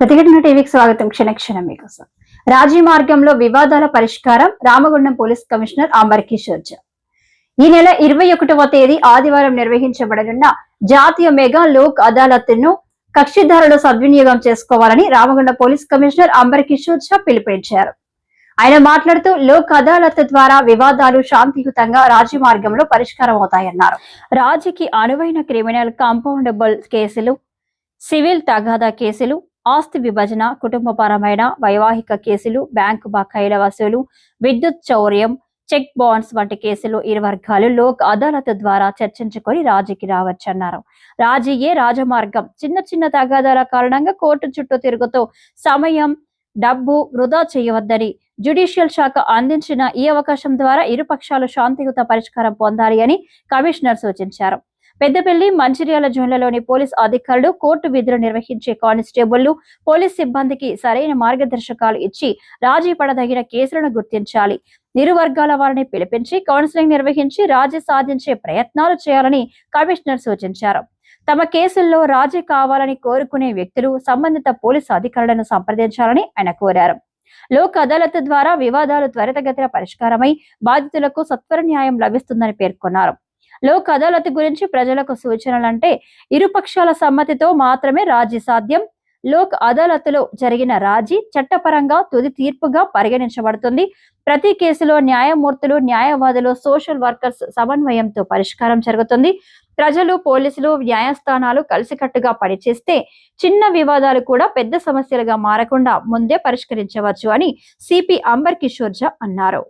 ప్రతిఘటన టీవీకి స్వాగతం. క్షణక్షణం మీకోసం. రాజీ మార్గంలో వివాదాల పరిష్కారం రామగుండం పోలీస్ కమిషనర్ అంబర్ కిషోర్ జా. ఈ నెల ఇరవై ఒకటవ తేదీ ఆదివారం నిర్వహించబడనున్న జాతీయ మెగా లోక్ అదాలత్ను కక్షిదారులు సద్వినియోగం చేసుకోవాలని రామగుండం పోలీస్ కమిషనర్ అంబర్ కిషోర్ ఝా పిలుపునిచ్చారు. ఆయన మాట్లాడుతూ లోక్ అదాలత్ ద్వారా వివాదాలు శాంతియుతంగా రాజీ మార్గంలో పరిష్కారం అవుతాయన్నారు రాజీకి అనువైన క్రిమినల్ కాంపౌండబుల్ కేసులు సివిల్ తగాదా కేసులు ఆస్తి విభజన కుటుంబపరమైన వైవాహిక కేసులు బ్యాంకు బకాయిల వసూలు విద్యుత్ చౌర్యం చెక్ బాండ్స్ వంటి కేసులు ఇరు వర్గాలు లోక్ అదాలత్ ద్వారా చర్చించుకొని రాజీకి రావచ్చన్నారు. రాజీయే రాజమార్గం. చిన్న చిన్న తగాదాల కారణంగా కోర్టు చుట్టూ తిరుగుతూ సమయం డబ్బు వృధా చేయవద్దని జ్యుడిషియల్ శాఖ అందించిన ఈ అవకాశం ద్వారా ఇరు పక్షాలు శాంతియుత పరిష్కారం పొందాలి అని కమిషనర్ సూచించారు. పెద్దపల్లి మంచిర్యాల జోన్లలోని పోలీస్ అధికారులు కోర్టు విధులు నిర్వహించే కానిస్టేబుళ్ళు పోలీస్ సిబ్బందికి సరైన మార్గదర్శకాలు ఇచ్చి రాజీ పడదగిన కేసులను గుర్తించాలి. ఇరు వర్గాల వారిని పిలిపించి కౌన్సిలింగ్ నిర్వహించి రాజీ సాధించే ప్రయత్నాలు చేయాలని కమిషనర్ సూచించారు. తమ కేసుల్లో రాజీ కావాలని కోరుకునే వ్యక్తులు సంబంధిత పోలీసు అధికారులను సంప్రదించాలని ఆయన కోరారు. లోక్ అదాలత్ ద్వారా వివాదాలు త్వరితగతిన పరిష్కారమై బాధితులకు సత్వర న్యాయం లభిస్తుందని పేర్కొన్నారు. లోక్ అదాలత్ గురించి ప్రజలకు సూచనలంటే ఇరుపక్షాల సమ్మతితో మాత్రమే రాజీ సాధ్యం. లోక్ అదాలత్లో జరిగిన రాజీ చట్టపరంగా తుది తీర్పుగా పరిగణించబడుతుంది. ప్రతి కేసులో న్యాయమూర్తులు న్యాయవాదులు సోషల్ వర్కర్స్ సమన్వయంతో పరిష్కారం జరుగుతుంది. ప్రజలు పోలీసులు న్యాయస్థానాలు కలిసికట్టుగా పనిచేస్తే చిన్న వివాదాలు కూడా పెద్ద సమస్యలుగా మారకుండా ముందే పరిష్కరించవచ్చు అని సిపి అంబర్ కిషోర్ ఝా అన్నారు.